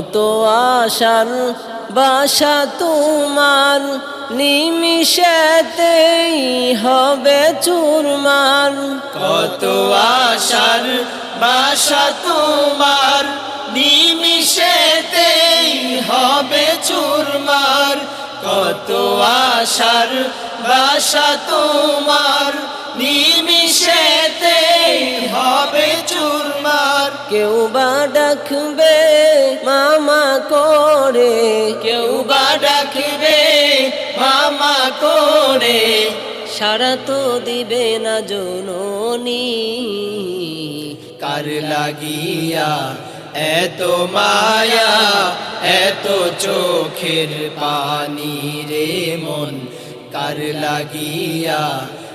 কত আশার বাসা তোমার নিমিশেতেই হবে চুরমার। কত আশার বাসা তোমার নিমিশেতেই হবে চুরমার। কত আশার বাসা তোমার কেউ বা ডাকবে মামা করে। কেউ বা ডাকবে মামা করে। সারা তো দিবে না জননী। কার লাগিয়া এত মায়া এত চোখের পানি রে মন। কার লাগিয়া